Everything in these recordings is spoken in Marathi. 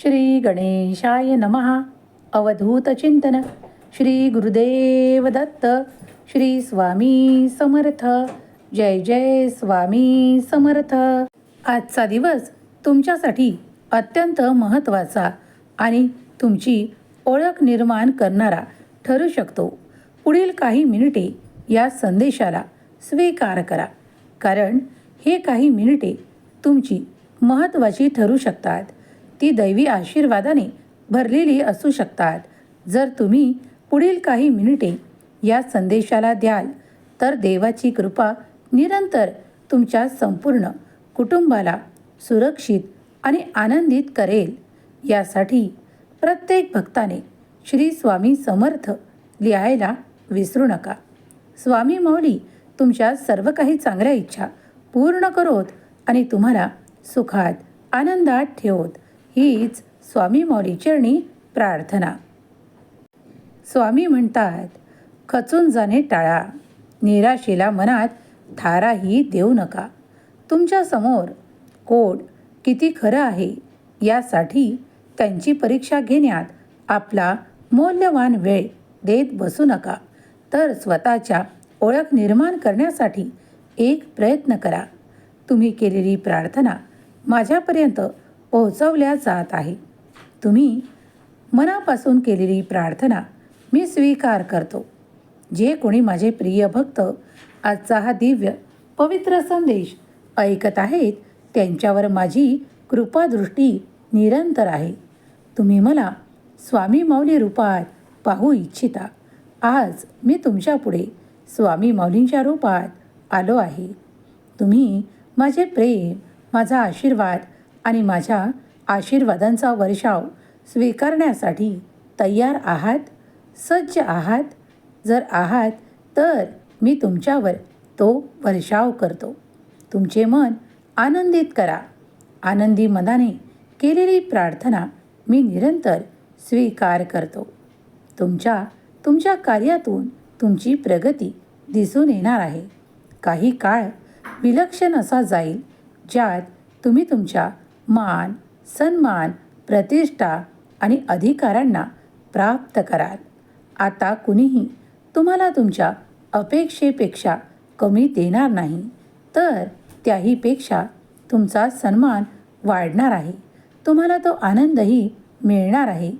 श्री गणेशाय नमः। अवधूत चिंतन। श्री गुरुदेव दत्त। श्री स्वामी समर्थ। जय जय स्वामी समर्थ। आजचा दिवस तुमच्यासाठी अत्यंत महत्त्वाचा आणि तुमची ओळख निर्माण करणारा ठरू शकतो. पुढील काही मिनिटे या संदेशाला स्वीकार करा. कारण हे काही मिनिटे तुमची महत्त्वाची ठरू शकतात. ती दैवी आशीर्वादाने भरलेली असू शकतात. जर तुम्ही पुढील काही मिनिटे या संदेशाला द्याल तर देवाची कृपा निरंतर तुमच्या संपूर्ण कुटुंबाला सुरक्षित आणि आनंदित करेल. यासाठी प्रत्येक भक्ताने श्री स्वामी समर्थ लिहायला विसरू नका. स्वामी माऊली तुमच्या सर्व काही चांगल्या इच्छा पूर्ण करोत आणि तुम्हाला सुखात आनंदात ठेवत. हीच स्वामी मौरीचरणी प्रार्थना. स्वामी म्हणतात खचून जाणे टाळा. निराशेला मनात थाराही देऊ नका. तुमच्यासमोर कोड किती खरं आहे यासाठी त्यांची परीक्षा घेण्यात आपला मौल्यवान वेळ देत बसू नका. तर स्वतःच्या ओळख निर्माण करण्यासाठी एक प्रयत्न करा. तुम्ही केलेली प्रार्थना माझ्यापर्यंत पोहोचवल्या जात आहे. तुम्ही मनापासून केलेली प्रार्थना मी स्वीकार करतो. जे कोणी माझे प्रिय भक्त आजचा हा दिव्य पवित्र संदेश ऐकत आहेत त्यांच्यावर माझी कृपादृष्टी निरंतर आहे. तुम्ही मला स्वामी माऊली रूपात पाहू इच्छिता. आज मी तुमच्यापुढे स्वामी माऊलींच्या रूपात आलो आहे. तुम्ही माझे प्रेम माझा आशीर्वाद आणि माझ्या आशीर्वादांचा वर्षाव स्वीकारण्यासाठी तयार आहात सज्ज आहात. जर आहात तर मी तुमच्यावर तो वर्षाव करतो. तुमचे मन आनंदित करा. आनंदी मनाने केलेली प्रार्थना मी निरंतर स्वीकार करतो. तुमच्या तुमच्या कार्यातून तुमची प्रगती दिसून येणार आहे. काही काळ विलक्षण असा जाईल ज्यात तुम्ही तुमच्या मान सन्मान प्रतिष्ठा आणि अधिकारांना प्राप्त कराल. आता कुणीही तुम्हाला तुमच्या अपेक्षेपेक्षा कमी देणार नाही तर त्याहीपेक्षा तुमचा सन्मान वाढणार आहे. तुम्हाला तो आनंदही मिळणार आहे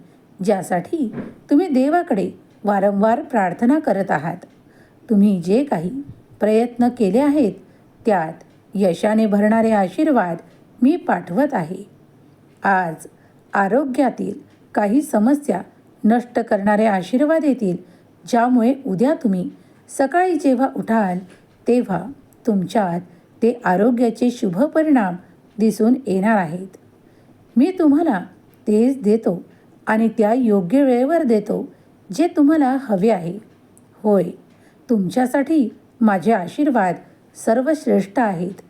ज्यासाठी तुम्ही देवाकडे वारंवार प्रार्थना करत आहात. तुम्ही जे काही प्रयत्न केले आहेत त्यात यशाने भरणारे आशीर्वाद मी पाठवत आहे. आज आरोग्यातील काही समस्या नष्ट करणारे आशीर्वाद येतील ज्यामुळे उद्या तुम्ही सकाळी जेव्हा उठाल तेव्हा तुमच्यात ते आरोग्याचे शुभ परिणाम दिसून येणार आहेत. मी तुम्हाला तेच देतो आणि त्या योग्य वेळेवर देतो जे तुम्हाला हवे आहे. होय तुमच्यासाठी माझे आशीर्वाद सर्वश्रेष्ठ आहेत.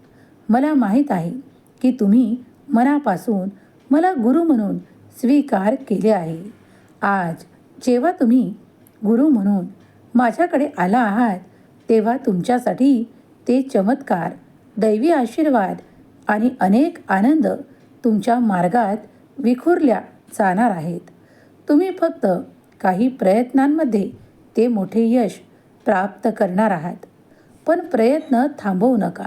मला माहीत आहे की तुम्ही मनापासून मला गुरु म्हणून स्वीकार केले आहे. आज जेव्हा तुम्ही गुरु म्हणून माझ्याकडे आला आहात तेव्हा तुमच्यासाठी ते चमत्कार दैवी आशीर्वाद आणि अनेक आनंद तुमच्या मार्गात विखुरल्या जाणार आहेत. तुम्ही फक्त काही प्रयत्नांमध्ये ते मोठे यश प्राप्त करणार आहात. पण प्रयत्न थांबवू नका.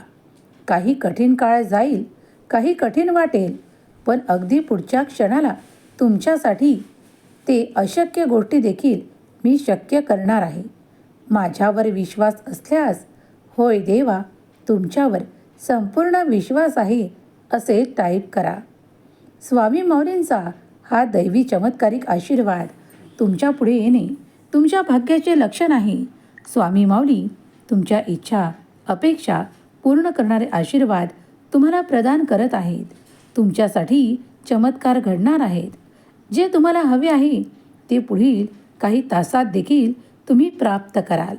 काही कठीण काळ जाईल काही कठीण वाटेल पण अगदी पुढच्या क्षणाला तुमच्यासाठी ते अशक्य गोष्टी देखील मी शक्य करणार आहे. माझ्यावर विश्वास असल्यास होय देवा तुमच्यावर संपूर्ण विश्वास आहे असे टाईप करा. स्वामी माऊलींचा हा दैवी चमत्कारिक आशीर्वाद तुमच्यापुढे येणे तुमच्या भाग्याचे लक्षण आहे स्वामी माऊली तुमच्या इच्छा अपेक्षा पूर्ण करणारे आशीर्वाद तुम्हाला प्रदान करत आहेत. तुमच्यासाठी चमत्कार घडणार आहेत. जे तुम्हाला हवे आहे ते पुढील काही तासात देखील तुम्ही प्राप्त कराल.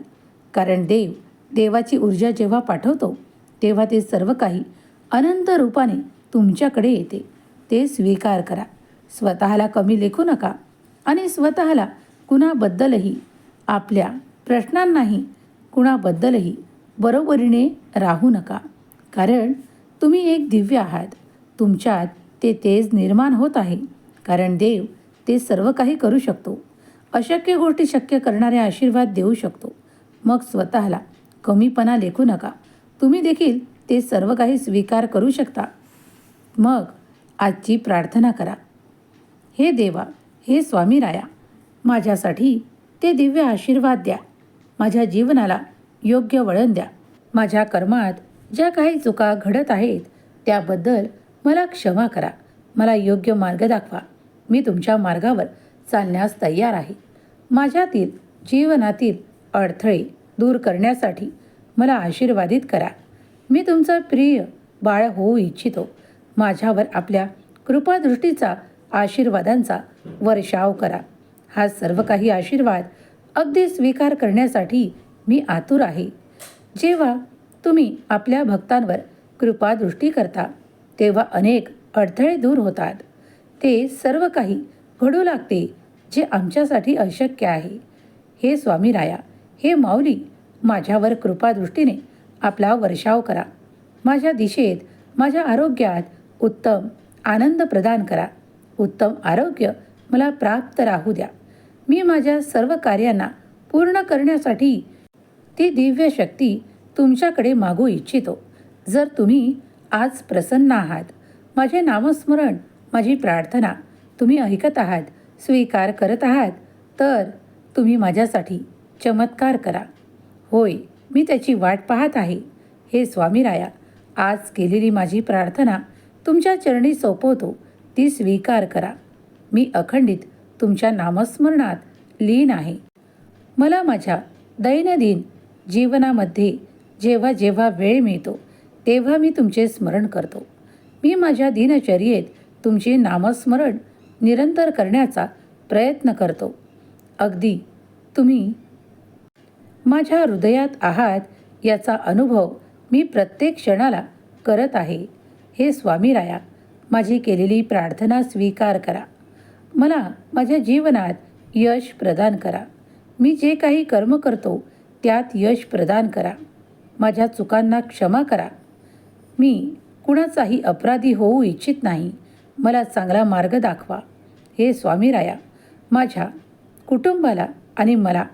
कारण देव देवाची ऊर्जा जेव्हा पाठवतो तेव्हा ते सर्व काही अनंत रूपाने तुमच्याकडे येते. ते स्वीकार करा. स्वतःला कमी लेखू नका आणि स्वतःला कुणाबद्दलही आपल्या प्रश्नांनाही कुणाबद्दलही बरोबरीने राहू नका. कारण तुम्ही एक दिव्य आहात. तुमच्यात ते तेज निर्माण होत आहे. कारण देव ते सर्व काही करू शकतो. अशक्य गोष्टी शक्य करणारे आशीर्वाद देऊ शकतो. मग स्वतःला कमीपणा लेखू नका. तुम्ही देखील ते सर्व काही स्वीकार करू शकता. मग आजची प्रार्थना करा. हे देवा हे स्वामी राया माझ्यासाठी ते दिव्य आशीर्वाद द्या. माझ्या जीवनाला योग्य वळण द्या. माझ्या कर्मात ज्या काही चुका घडत आहेत त्याबद्दल मला क्षमा करा. मला योग्य मार्ग दाखवा. मी तुमच्या मार्गावर चालण्यास तयार आहे. माझ्यातील जीवनातील अडथळे दूर करण्यासाठी मला आशीर्वादित करा. मी तुमचा प्रिय बाळ होऊ इच्छितो. माझ्यावर आपल्या कृपादृष्टीचा आशीर्वादांचा वर्षाव करा. हा सर्व काही आशीर्वाद अगदी स्वीकार करण्यासाठी मी आतुर आहे. जेव्हा तुम्ही आपल्या भक्तांवर कृपादृष्टी करता तेव्हा अनेक अडथळे दूर होतात. ते सर्व काही घडू लागते जे आमच्यासाठी अशक्य आहे. हे स्वामी राया हे माऊली माझ्यावर कृपादृष्टीने आपला वर्षाव करा. माझ्या दिशेत माझ्या आरोग्यात उत्तम आनंद प्रदान करा. उत्तम आरोग्य मला प्राप्त राहू द्या. मी माझ्या सर्व कार्यांना पूर्ण करण्यासाठी ती दिव्य शक्ती तुमच्याकडे मागू इच्छितो. जर तुम्ही आज प्रसन्न आहात माझे नामस्मरण माझी प्रार्थना तुम्ही ऐकत आहात स्वीकार करत आहात तर तुम्ही माझ्यासाठी चमत्कार करा. होय मी त्याची वाट पाहत आहे. हे स्वामीराया आज केलेली माझी प्रार्थना तुमच्या चरणी सोपवतो ती स्वीकार करा. मी अखंडित तुमच्या नामस्मरणात लीन आहे. मला माझ्या दैनंदिन जीवनामध्ये जेव्हा जेव्हा वेळ मिळतो तेव्हा मी तुमचे स्मरण करतो. मी माझ्या दिनचर्येत तुमचे नामस्मरण निरंतर करण्याचा प्रयत्न करतो. अगदी तुम्ही माझ्या हृदयात आहात याचा अनुभव मी प्रत्येक क्षणाला करत आहे. हे स्वामीराया माझी केलेली प्रार्थना स्वीकार करा. मला माझ्या जीवनात यश प्रदान करा. मी जे काही कर्म करतो त्यात यश प्रदान करा. माझ्या चुकांना क्षमा करा. मी कुणाचाही अपराधी होऊ इच्छित नाही. मला चांगला मार्ग दाखवा. हे स्वामीराया माझ्या कुटुंबाला आणि मला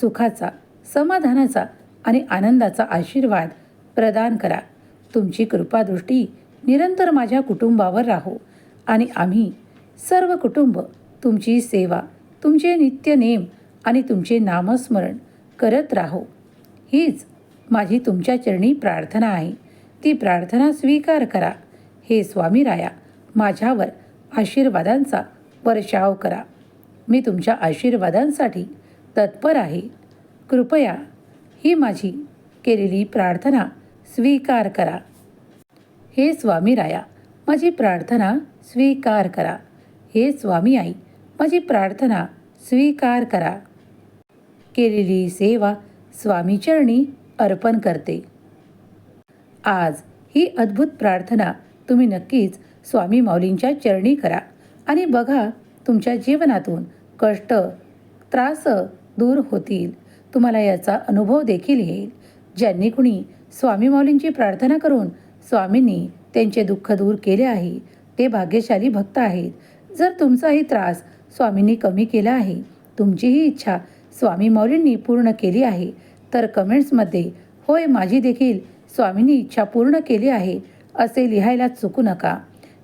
सुखाचा समाधानाचा आणि आनंदाचा आशीर्वाद प्रदान करा. तुमची कृपादृष्टी निरंतर माझ्या कुटुंबावर राहो आणि आम्ही सर्व कुटुंब तुमची सेवा तुमचे नित्य नेम आणि तुमचे नामस्मरण करत राहो. हीच माझी तुमच्या चरणी प्रार्थना आहे. ती प्रार्थना स्वीकार करा. हे स्वामी राया माझ्यावर आशीर्वादांचा वर्षाव करा. मी तुमच्या आशीर्वादांसाठी तत्पर आहे. कृपया ही माझी केलेली प्रार्थना स्वीकार करा. हे स्वामी राया माझी प्रार्थना स्वीकार करा. हे स्वामी आई माझी प्रार्थना स्वीकार करा. केलेली सेवा स्वामीचरणी अर्पण करते. आज ही अद्भुत प्रार्थना तुम्ही नक्कीच स्वामी माऊलींच्या चरणी करा आणि बघा तुमच्या जीवनातून कष्ट त्रास दूर होतील. तुम्हाला याचा अनुभव देखील येईल. ज्यांनी कुणी स्वामी माऊलींची प्रार्थना करून स्वामींनी त्यांचे दुःख दूर केले आहे ते भाग्यशाली भक्त आहेत. जर तुमचाही त्रास स्वामींनी कमी केला आहे तुमचीही इच्छा स्वामी माऊलींनी पूर्ण केली आहे तर कमेंट्समध्ये होय माझी देखील स्वामींनी इच्छा पूर्ण केली आहे असे लिहायला चुकू नका.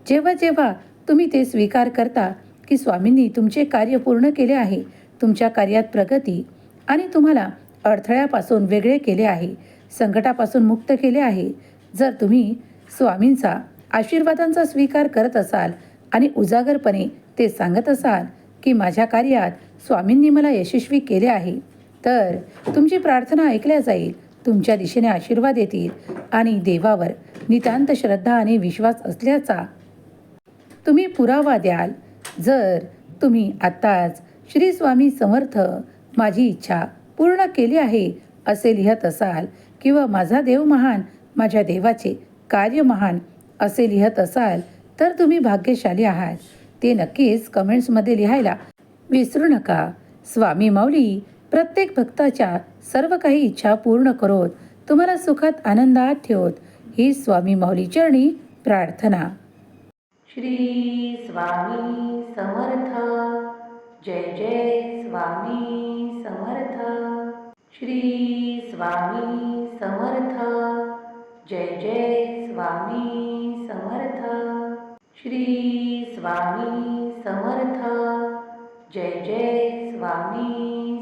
जेव्हा जेव्हा तुम्ही ते स्वीकार करता की स्वामींनी तुमचे कार्य पूर्ण केले आहे तुमच्या कार्यात प्रगती आणि तुम्हाला अडथळ्यापासून वेगळे केले आहे संकटापासून मुक्त केले आहे जर तुम्ही स्वामींचा आशीर्वादांचा स्वीकार करत असाल आणि उजागरपणे ते सांगत असाल की माझ्या कार्यात स्वामींनी मला यशस्वी केले आहे तर तुमची प्रार्थना ऐकल्या जाईल तुमच्या दिशेने आशीर्वाद येतील आणि देवावर नितांत श्रद्धा आणि विश्वास असल्याचा तुम्ही पुरावा द्याल. जर तुम्ही आत्ताच श्री स्वामी समर्थ माझी इच्छा पूर्ण केली आहे असे लिहत असाल किंवा माझा देव महान माझ्या देवाचे कार्य महान असे लिहत असाल तर तुम्ही भाग्यशाली आहात. ते नक्कीच कमेंट्समध्ये लिहायला विसरू नका. स्वामी माऊली प्रत्येक भक्ताच्या सर्व काही इच्छा पूर्ण करोत तुम्हाला सुखात आनंदात ठेवत ही स्वामी माऊली चरणी प्रार्थना. श्री स्वामी समर्थ. जय जय स्वामी समर्थ. श्री स्वामी समर्थ. जय जय स्वामी समर्थ. श्री स्वामी समर्थ. जय जय स्वामी